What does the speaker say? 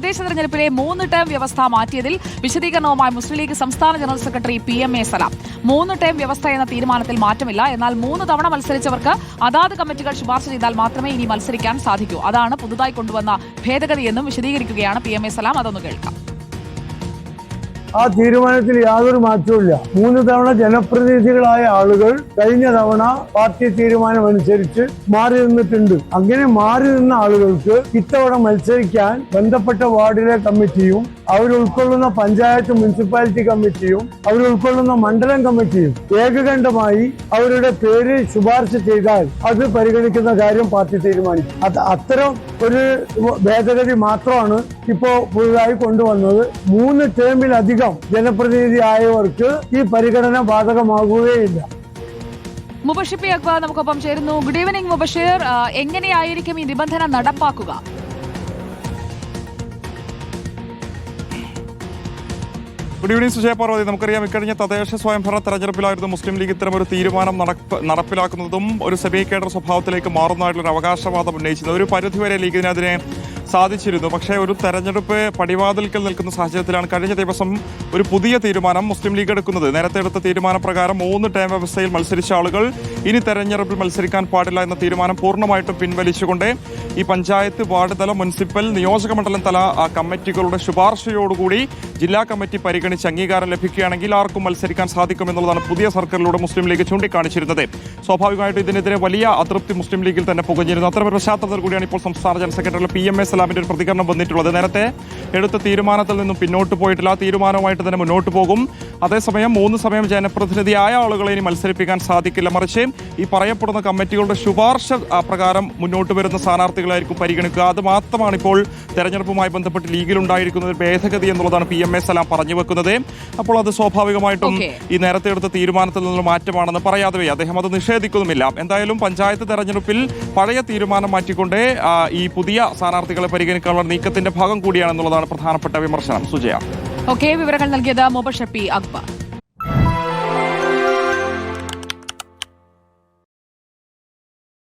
തദ്ദേശ തെരഞ്ഞെടുപ്പിലെ മൂന്ന് ടേം വ്യവസ്ഥ മാറ്റിയതിൽ വിശദീകരണവുമായി മുസ്ലിം ലീഗ് സംസ്ഥാന general secretary P M A Salam. മൂന്ന് ടേം വ്യവസ്ഥ എന്ന തീരുമാനത്തിൽ മാറ്റമില്ല. എന്നാൽ മൂന്ന് തവണ മത്സരിച്ചവർക്ക് അതാത് കമ്മിറ്റികൾ ശുപാർശ ചെയ്താൽ മാത്രമേ ഇനി മത്സരിക്കാൻ സാധിക്കൂ. അതാണ് പുതുതായി കൊണ്ടുവന്ന ഭേദഗതിയെന്നും വിശദീകരിക്കുകയാണ് പി എം എ സലാം. അതൊന്ന് കേൾക്കാം. ആ തീരുമാനത്തിൽ യാതൊരു മാറ്റവുമില്ല. മൂന്ന് തവണ ജനപ്രതിനിധികളായ ആളുകൾ കഴിഞ്ഞ തവണ പാർട്ടി തീരുമാനം അനുസരിച്ച് മാറി നിന്നിട്ടുണ്ട്. അങ്ങനെ മാറി നിന്ന ആളുകൾക്ക് ഇത്തവണ മത്സരിക്കാൻ ബന്ധപ്പെട്ട വാർഡിലെ കമ്മിറ്റിയും അവരുൾക്കൊള്ളുന്ന പഞ്ചായത്ത് മുനിസിപ്പാലിറ്റി കമ്മിറ്റിയും അവരുൾക്കൊള്ളുന്ന മണ്ഡലം കമ്മിറ്റിയും ഏകകണ്ഠമായി അവരുടെ പേര് ശുപാർശ ചെയ്താൽ അത് പരിഗണിക്കുന്ന കാര്യം പാർട്ടി തീരുമാനിക്കും. അത് അത്തരം ഒരു ഭേദഗതി മാത്രമാണ് ഇപ്പോ പുതുതായി കൊണ്ടുവന്നത് മൂന്ന് ടേമിലധികം ജനപ്രതിനിധി ആയവർക്ക് ഈ പരിഗണന ബാധകമാകുകയില്ല. മുബഷിപ്പി അക്ബർ നമുക്കൊപ്പം ചേരുന്നു. Good evening Mubashir. എങ്ങനെയായിരിക്കും ഈ നിബന്ധന നടപ്പാക്കുക? Good evening Sujaya Parvathy. നമുക്കറിയാം ഇക്കഴിഞ്ഞ തദ്ദേശ സ്വയംഭരണ തെരഞ്ഞെടുപ്പിലായിരുന്നു മുസ്ലിം ലീഗ് ഇത്തരം ഒരു തീരുമാനം നടപ്പ് നടപ്പിലാക്കുന്നതും ഒരു സെമി കേഡർ സ്വഭാവത്തിലേക്ക് മാറുന്നതായിട്ടുള്ള ഒരു അവകാശവാദം ഉന്നയിച്ചത് ഒരു പരിധിവരെ ലീഗിന് അതിനെ സാധിച്ചിരുന്നു. പക്ഷേ ഒരു തെരഞ്ഞെടുപ്പ് പടിവാതിൽക്കൽ നിൽക്കുന്ന സാഹചര്യത്തിലാണ് കഴിഞ്ഞ ദിവസം ഒരു പുതിയ തീരുമാനം മുസ്ലിം ലീഗ് എടുക്കുന്നത്. നേരത്തെ എടുത്ത തീരുമാനപ്രകാരം മൂന്ന് ടേം വ്യവസ്ഥയിൽ മത്സരിച്ച ആളുകൾ ഇനി തെരഞ്ഞെടുപ്പിൽ മത്സരിക്കാൻ പാടില്ല എന്ന തീരുമാനം പൂർണമായിട്ടും പിൻവലിച്ചുകൊണ്ട് ഈ പഞ്ചായത്ത് വാർഡ് തല മുനിസിപ്പൽ നിയോജക മണ്ഡലം തല കമ്മിറ്റികളുടെ ശുപാർശയോടുകൂടി ജില്ലാ കമ്മിറ്റി പരിഗണിച്ച് അംഗീകാരം ലഭിക്കുകയാണെങ്കിൽ ആർക്കും മത്സരിക്കാൻ സാധിക്കുമെന്നുള്ളതാണ് പുതിയ സർക്കാരിലൂടെ മുസ്ലിം ലീഗ് ചൂണ്ടിക്കാണിച്ചിരുന്നത്. സ്വാഭാവികമായിട്ടും ഇതിനെതിരെ വലിയ അതൃപ്തി മുസ്ലിം ലീഗിൽ തന്നെ പുകഞ്ഞിരുന്നു. അത്തരമൊരു പശ്ചാത്തലത്തിൽ കൂടിയാണ് ഇപ്പോൾ സംസ്ഥാന general secretary P M A സലാമിന്റെ ഒരു പ്രതികരണം വന്നിട്ടുള്ളത്. നേരത്തെ എടുത്ത തീരുമാനത്തിൽ നിന്നും പിന്നോട്ട് പോയിട്ടില്ല. ആ തീരുമാനവുമായിട്ട് തന്നെ മുന്നോട്ട് പോകും. അതേസമയം മൂന്ന് സമയം ജനപ്രതിനിധിയായ ആളുകളെ ഇനി മത്സരിപ്പിക്കാൻ സാധിക്കില്ല. മറിച്ച് ഈ പറയപ്പെടുന്ന കമ്മിറ്റികളുടെ ശുപാർശ പ്രകാരം മുന്നോട്ട് വരുന്ന സ്ഥാനാർത്ഥികളായിരിക്കും പരിഗണിക്കുക. അത് മാത്രമാണ് ഇപ്പോൾ തെരഞ്ഞെടുപ്പുമായി ബന്ധപ്പെട്ട് ലീഗിലുണ്ടായിരിക്കുന്ന ഒരു ഭേദഗതി എന്നുള്ളതാണ് പി എം എ സലാം പറഞ്ഞു വെക്കുന്നത്. അപ്പോൾ അത് സ്വാഭാവികമായിട്ടും ഈ നേരത്തെ എടുത്ത തീരുമാനത്തിൽ നിന്നുള്ള മാറ്റമാണെന്ന് പറയാതെ അദ്ദേഹം അത് നിഷേധിക്കുന്നുമില്ല. എന്തായാലും പഞ്ചായത്ത് തെരഞ്ഞെടുപ്പിൽ പഴയ തീരുമാനം മാറ്റിക്കൊണ്ട് ഈ പുതിയ സ്ഥാനാർത്ഥികളെ പരിഗണിക്കാനുള്ള നീക്കത്തിന്റെ ഭാഗം കൂടിയാണെന്നുള്ളതാണ് പ്രധാനപ്പെട്ട വിമർശനം. സുജയ. ഓക്കെ വിവരങ്ങൾ നൽകിയത് മുബ ഷപ്പി അക്ബർ.